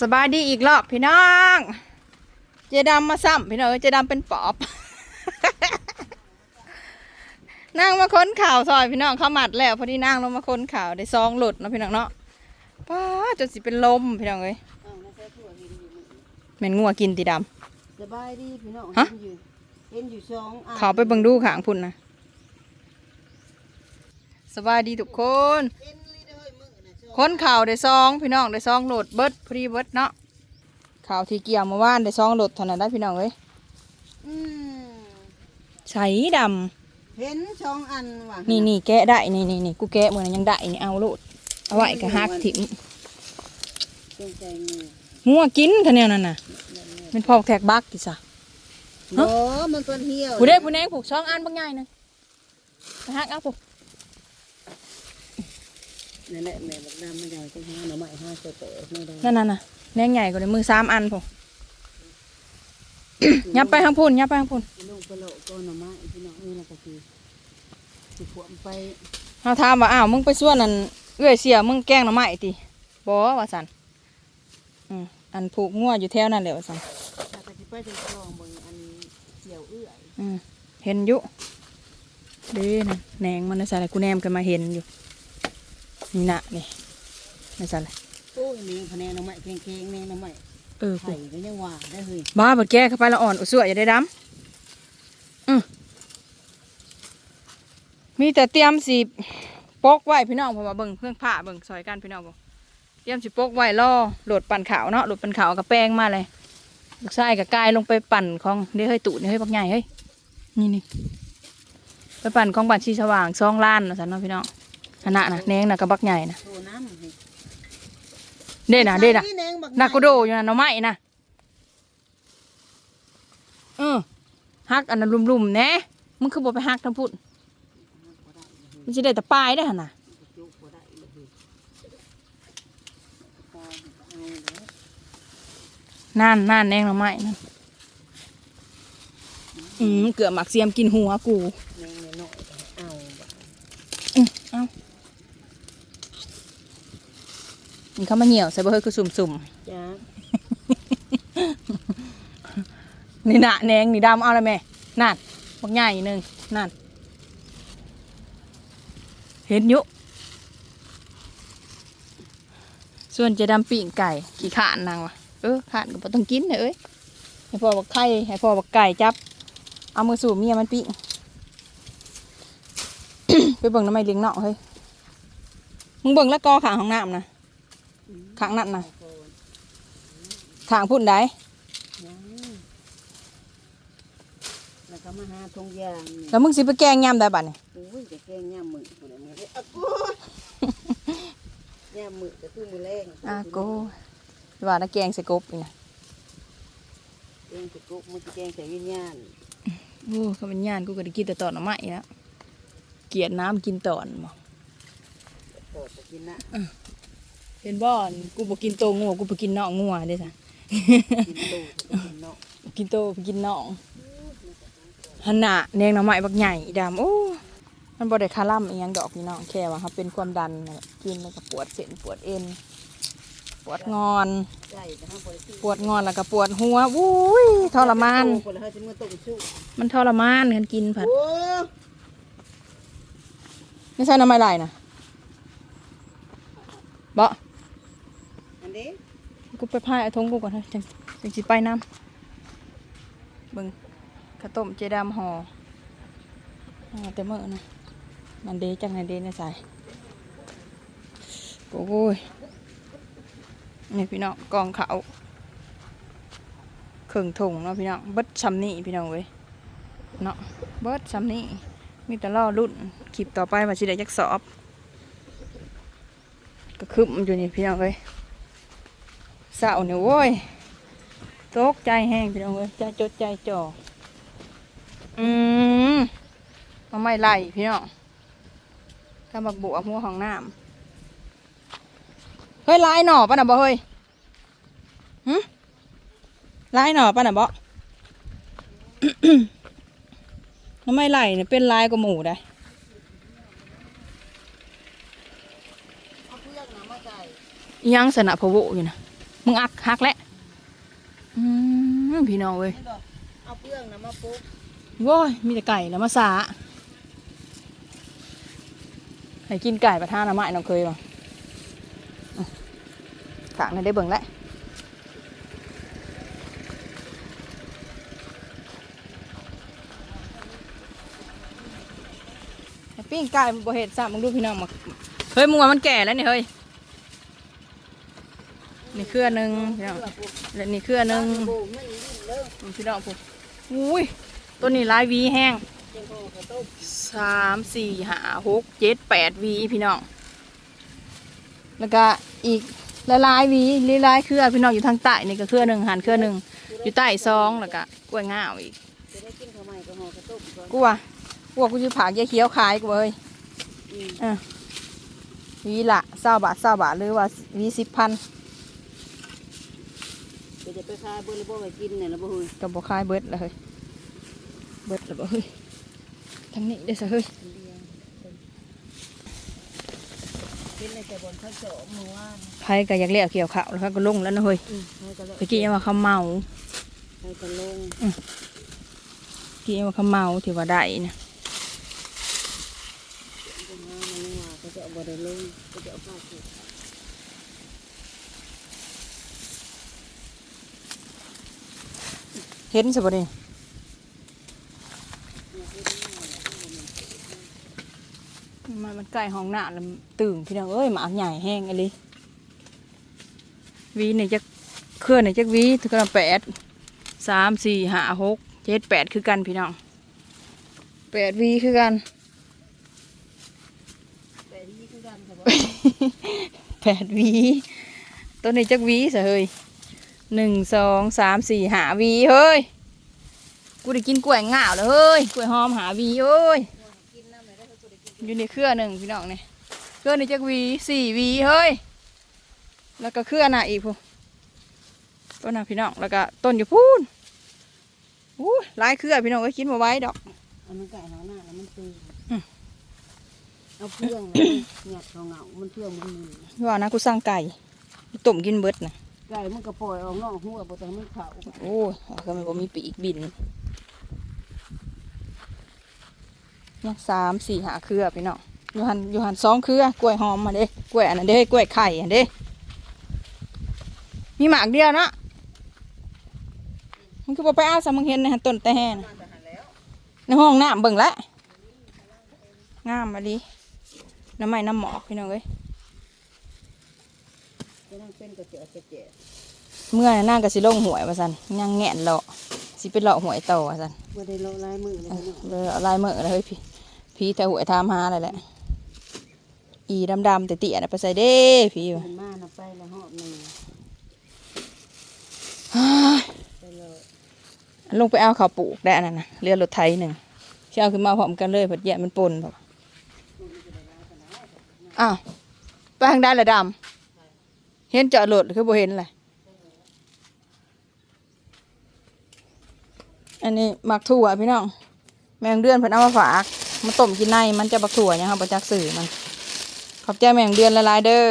สบายดีอีกรอบพี่น้อง เจดำมาซ้ำพี่น้องเอ้ยเจดำเป็นปอบ นั่งมาค้นข่าวซอยพี่น้องเข้ามัดแล้วพอดีนั่งลงมาค้นข่าวได้ซองหลุดเนาะพี่น้องเนาะป้าจนสิเป็นลมพี่น้องเอ้ยอ้าวแล้วใช้ถั่วเห็นอยู่มื้อเหม็นงัวกินตีดสบายดีพี่น้องฮะเห็นอยู่เห็นอยู่สองอันำเขาไปเบิ่งดูขางพุ่นนะสบายดีทุกคน ค้นข่าวได้ซองพี่น้องได้ซองโหลดเบิดพอดีเบิดเนาะข่าวที่เกี่ยวเมื่อวานได้ซองโหลดเท่านั้นได้พี่น้องเอ้ยอืมใช้ดำเห็นสองอันว่ะนี่นี่แกะได้นี่นี่นี่กูแกะมือนั้นยังได้นี่เอาโลดเอาไว้กับฮักถิ่มจงใจมืองัวกินคะแนนนั่นน่ะเป็นพอกแทกบักกิซะ โอ้มันเป็นเหี่ยวผู้เด้ผู้แนงผูกช่องอันบางใหญ่นึงไปฮักเอาผูก นั่นแหละแม่บักดำมันใหญ่จังหาหน่อไม้ห้าตัวโตไม่ได้นั่นน่ะน่ะแนงใหญ่กว่าในมือสามอันผูกยับไปทางพุ่นยับไปทางพุ่นลงไปโลก็หน่อไม้พี่น้องนี่นะก็คือสิขวมไปเขาถามว่าอ้าวมึงไปส่วนนั่นเอื้อยเสียมึงแกล้งหน่อไม้ติบ่ว่าสันอืมอันผูกงัวอยู่แถวนั่นแหละว่าสันถ้าก็สิไปถึงคลองเบิ่งอันเกี่ยวเอื้อยอืมเห็นอยู่เด้นะแหนงมันในสาระกูแนมกันมาเห็นอยู่ นี่นะนี่ในสาระโอ้ยนี่คะแนนหน่อไม้แข็งๆแน่หน่อไม้เออกูไข่ก็ยังว่าได้เฮ้ยบ้าบัดแก้เข้าไปและอ่อนอุสวยอย่าได้ดำอืมมีแต่เตรียมสีปกไว้พี่น้องเพราะว่าเบิ่งเพื่องผ้าเบิ่งซอยกันพี่น้องบอกเตรียมสิปกไว้ล่อโหลดปั่นขาวเนาะโหลดปั่นขาวกับแป้งมาเลยลูกชายกับกายลงไปปั่นของเดี๋ยวเฮ้ยตุนี่เฮ้ยบักใหญ่เฮ้ยนี่นี่ไปปั่นของบัตรชีสว่างซองล้านนะสันเนาะพี่น้อง ขนาดนะแนงนะกับบักใหญ่นะโทน้ำให้เด่นะเด่นะใส่แหงบันากูโดอยู่นะหน่อไม้นะเออฮักอันนั้นลุ่มๆแหน่มึงคือบ่ไปฮักทั้งพุ่นมันสิได้แต่ปลายได้อหั่นน่ะจุกบ่ได้เลยเฮ้ยพอเอาแล้วนั่นนั่นแนงหน่อไม้นั่นอืมเกือบหมักเสียมกินหัวกู แหงน้อยๆเอาบ่อืมเอา มันเข้ามาเหี่ยวใส่บ่เฮ้ยคือสุ่มจ้าๆนี่น่ะแหนงนี่ดำเอาละแม่นั่นบักใหญ่หนึงนั่น เห็นอยู่ส่วนเจะดำปีงไก่ขี้ขานนางวะเออขานก็บ่ต้องกินเด้อเอ้ยให้พ่อบักไข่ให้พ่อบักไก่จับ เอามือสู่เมียมันปิ้งไปเบิ่งน้ำไม้เลี้ยงเนาะเฮ้ยมึงเบิ่งแล้วกอขางของน้ำนะ ขางนั่นนะโคนขางพุ่นได้ยังแล้วก็มาหาทงยางนี่แล้วมึงสิไปแกงยำได้บัดนี่โอ้ยจะแกงย่ามมือผู้ใดมือเด้อะกูย่ามมือก็คือมือแรงอะโกว่าน้าแกงใส่กบอีกนะแกงสิกุกมันสิแกงใส่วิญญาณโอ้เขาเป็นญาติกูก็ได้กินแต่ตอนน้ำไม้แล้วเกลียดน้ำกินตอนบ่โตจะกินนะ เห็นบ่อนกูบ่กินโตงัวกูไปกินน่องงัวเด้อจ้ะกินตูจะกินเนาะกินโตไปกินน่องหันหน้าแนงหน่อไม้บักใหญ่ดำโอ้มันบ่ได้คาร่ำอีหยังดอกพี่น้องแค่ว่าเขาเป็นความดันนั่นแหละกินแล้วก็ปวดเส้นปวดเอ็น ปวดงอนไก่จะห้ามบริสุทธิ์ปวดงอนแล้วก็ปวดหัววุ้ยทรมานคนละเฮ้ยจะมือต้มชุบมันทรมานกันกินผัดโอ้ไม่ใช่น้ำไม่ไหลนะบ่ กูไปพายอาทงกูก่อนเถอะจังจังสิไปน้ำเบิ่งข้าวต้มเจดามห่อห่อแต่เมื่อนะนันเดจังนันเดในสายโอ้ยนี่พี่น้องกองเขาเครื่งถุงเนาะพี่น้องเบิดซ้ำนี่พี่น้องเว้ยเนาะเบิดซ้ำนี่มีแต่ล่อรุ่นคลิปต่อไปว่าสิได้จักสอบ ก็คึมอยู่นี่พี่น้องเว้ย เศร้าเนี่ยโว้ยตกใจแห้งพี่น้องเอ้ยใจจดใจจ่ออืมเอาไม่ไล่พี่น้องถ้าบักบัวหัวของน้ำเฮ้ยลายหน่อป่ะน่ะบ่เฮ้ยหึลายหน่อป่ะน่ะบ่ทำไมไหลเนี่ยเป็นลายกว่าหมูได้เอาเพื่อนนะมาใส่อิหยังสนะพะโวอยู่นะ มึงอักหักแล้วอืมพี่น้องเว้ยนี่บอกเอาเปลืองนะมาปุ๊บโว้ยมีแต่ไก่แล้วมาสาให้กินไก่ประทานน้ำไม้น้องเคยบ่อะขางนั้นได้เบิ่งแล้วให้ปิ้งไก่มันบ่เห็ดซ้ำมึงดูพี่น้องมาเฮ้ยมึงว่ามันแก่แล้วนี่เฮ้ย นี่เครือหนึงพี่น้องและนี่เครือหนึงโบไม่ยิ่งเลิกอืมพี่น้องผมอุ้ยตัวนี้หลายหวีแห้งเจ้าพ่อกระต้มสามสี่ห้าหกเจ็ดแปดหวีพี่น้องแล้วก็อีกหลายๆหวีหลายๆเครือพี่น้องอยู่ทางใต้นี่ก็เครือหนึ่งหันเครือหนึ่งอยู่ใต้ซองแล้วก็กล้วยง่าวอีกจะได้กินข้าวใหม่ก็ห่อกระต้มก่อนกูว่ากูว่ากูจะผากยายเขียวขายกูเว้ยอืมหวีละเศร้าบาทเศร้าบาทหรือว่าหวีสิบพันเดี๋ยวจะ ไปคายเบอร์ระบบไปกินเนี่ยนะบ่ฮู้กับบ่ขายเบิดเลยเฮ้ยเบิดแล้วบ่เฮ้ยทางนี้ได้อซะเฮ้ยกินในแต่บนข้าวโจมมือว่านไผก็อยากเลี้ยเกี่ยวข้าวแล้วเขาก็ลงแล้วนะเฮ้ยอืมให้กันแล้วตะกี้ยังว่าเขาเมาให้กันลงที่ว่าเขาเมาที่ว่าได้นะตรงนั้นมันว่าก็จะเอาบ่ได้ลงก็จะเอาผ้าผู เห็นสิบ่นี่มันมันใกล้ห้องน้ำแล้วตื่นพี่น้องเอ้ยหมาใหญ่แห้งอะไรวีนี่จะเคลื่อนนี่จะวีถึงกันแปดสามสี่ห้าหกเจ็ดแปดคือกันพี่น้องแปดวีคือกันแต่นี่คือกันค่ะบ่แปดหวีตัวนี้จักหวีสะเฮ้ย หนึ่งสองสามสี่หาหวีเฮ้ย กูได้กินกล้วยง่าวแล้วเฮ้ยกล้วยหอมหาหวีเอ้ยกินน้ำไหนได้ก็จะได้กินอยู่ในเครือหนึ่งพี่น้องเนี่ยเครือนี้จักหวีสี่หวีเฮ้ย แล้วก็เครือน่ะอีกพูต้นน่ะพี่น้องแล้วก็ต้นอยู่พูนอู้หลายเครือพี่น้องก็กินมาไว้ดอกเอามันไก่หนาหน้าแล้วมันตื่นอืมเอาเพื่องเลยหยัดเขาเหงามันเพื่องมันมือว่านะกูสร้างไก่ต้มกินเบิดนะ ไก่มันก็ปล่อยออกนอกหัวบ่แต่มันเข่าโอ้ยก็มันบ่มีปีกบินเนี่ยสามสี่หาเครือพี่น้องอยู่หันอยู่หันสองเครือกล้วยหอมมาเด้กล้วยอันนั้นเด้กล้วยไข่อันเด้ มีหมากเดียวเนาะมันคือบ่ไปเอาซะมึงเห็นในหันต้นแต่แห่นะในห้องน้ำเบิ่งละงามมาดิน้ำไม้น้ำหมอกพี่น้องเอ้ย นั่งเป็นกระเจาะกระเจาะเมื่อนั่งก็สิลงหวยว่าซั่นยังแงนเลาะสิไปเลาะหวยต่อว่าซั่นบ่ได้เลาะลายมือเลยเนาะเลยเอาลายมือเลยเฮ้ยพี่พี่แต่หวยทามหาอะไรแหละอีดำดำๆแต่เตี้ยน่ะไปใส่เด้พี่ว่ะมันมาน่ะไปละหอบหนึงฮ้ายไปเลยลงไปเอาข้าวปลูกได้อันนั้นนะเรือรถไถหนึ่งเชื่อาขึ้นมาพร้อมกันเลยผัดแยะมันปนแบบอ้าวไปทางด้านละดำ เห็นจอดรถคือบ่เห็นเลยอันนี้หมักถั่วพี่น้อง แมงเดือนเพิ่นเอามาฝากมาต้มกินในมันจะบักถั่วเนี่ยครับประจักสื่อมัน ขอบใจแมงเดือนละลายเด้อ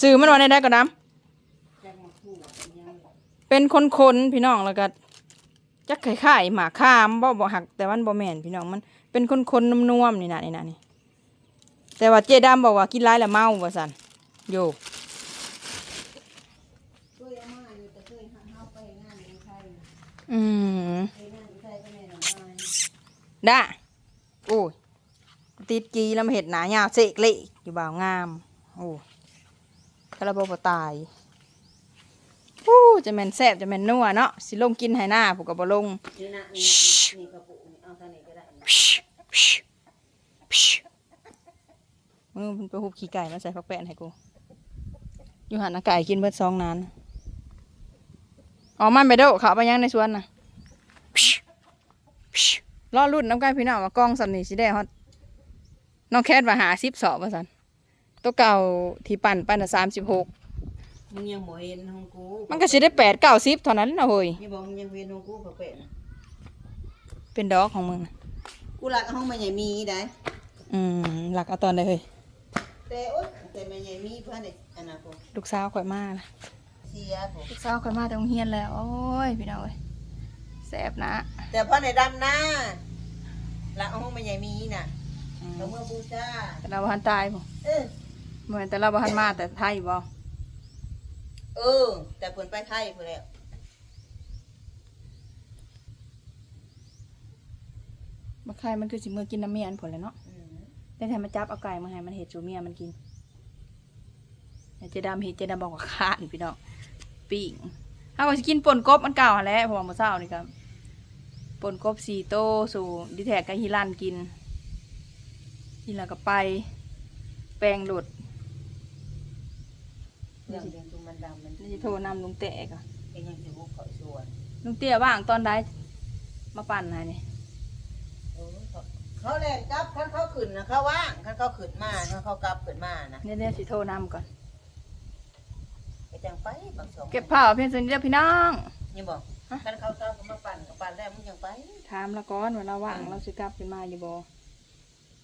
สื่อมันว่าในได้ก็น้ำเป็นคนๆพี่น้องแล้วก็จักไข่ไข่หมาข้ามบ่บ่หักแต่มันบ่แม่นพี่น้องมันเป็นคนๆนุ่มๆนี่นะนี่นะนี่แต่ว่าเจ๊ดำบอกว่ากินร้ายแล้วเมาว่าสัน อามาอยู่แต่เคยหาเฮาไปงานอยู่ไทยอืมไปงานอยู่ไทยก็แม่นำมาได้โอ้ยติดกีแล้วมาเห็ดหนายาวเสกเละอยู่บ่าวงาม โอ้กระบอกตายโอ้จะแม่นแซ่บจะแม่นนัวเนาะสิลงกินให้หน้าผูกกับบ่ลงนี่นะนี่นะนี่กระปุกนี่เอาทางนี้ก็ได้นะมึงเป็นไปหุบขี้ไก่มาใส่ผักแป้นให้กู อยู่หันอาไก่กินเบิดซองนั้นออกมันไปเด้อเขาไปยังในสวนน่ะรอรุ่นน้ำกันพี่น้องว่ากล้องสันนี่สิได้ฮอดน้องแคทว่าหาสิบสอบว่าสันตัวเก่าที่ปั่นปั่นสามสิบหกมึงยังบ่เห็นของกูมันก็สิได้แปดเก้าสิบเท่านั้นนะเฮ้ยนี่บอกมึงยังเห็นของกูเขาเป็นเป็นดอกของมึงน่ะกูรักห้องมันใหญ่มีได้อืมหลักเอาตอนได้เฮ้ยแต่แต่โอ๊ย แต่แม่ใหญ่มีเพื่อนนี่อันน่ะพวกลูกสาวข่อยมานะเสียพวกลูกสาวข่อยมาแต่โรงเรียนแล้ว โอ้ยพี่น้องเอ้ยแสบนะแต่พ่อในดำหน้าละห้องแม่ใหญ่มีน่ะเราเมื่อบูชาแต่เราบ่ทันตายบ่เออเหมือนแต่เราบ่ทันมาแต่ไทยบ่เออ แต่เพิ่นไปไทยพุ่นแล้วบ่ใครมันคือสิมื้อกินน้ำเมียอันผลแหล้วเนาะอืมแต่ถ้ามาจับเอาไก่มาให้มันเฮ็ดจูเมียมันกินแต่ เจดำเฮ็ดเจดำบอกว่าข้านพี่น้องปิ้งเฮาก็สิกินป่นกบอันเก่าหั่นแหละเพราะว่ามื้อเช้านี่ครับป่นกบ4โตสู่ดิแทกกับฮิลันกินกินแล้วก็ไป แปลงหลุดเรื่องเรื่องตุมันดำมันนี่สิโทรนำลุงเตะก่อนเป็นยังสิบุกเขาสวนลุงเตี้ยว่างตอนใดมาปั่นให้นี่เออเขาเขาแล่นกลับคันเขาขึ้นนะเขาว่างคันเขาขึ้นมาคันเขากลับขึ้นมานะเดี๋ยวๆสิโทรนำก่อน ไปจังไปบางสองเก็บผ้าเพียงส่วนนี้เด้อพี่น้อง ยังบอกคันเขากลับก็มาปั่นกับปั่นแล้วมึงยังไป ถามละก่อนว่าเราว่างเราสิกลับขึ้นมาอยู่บ่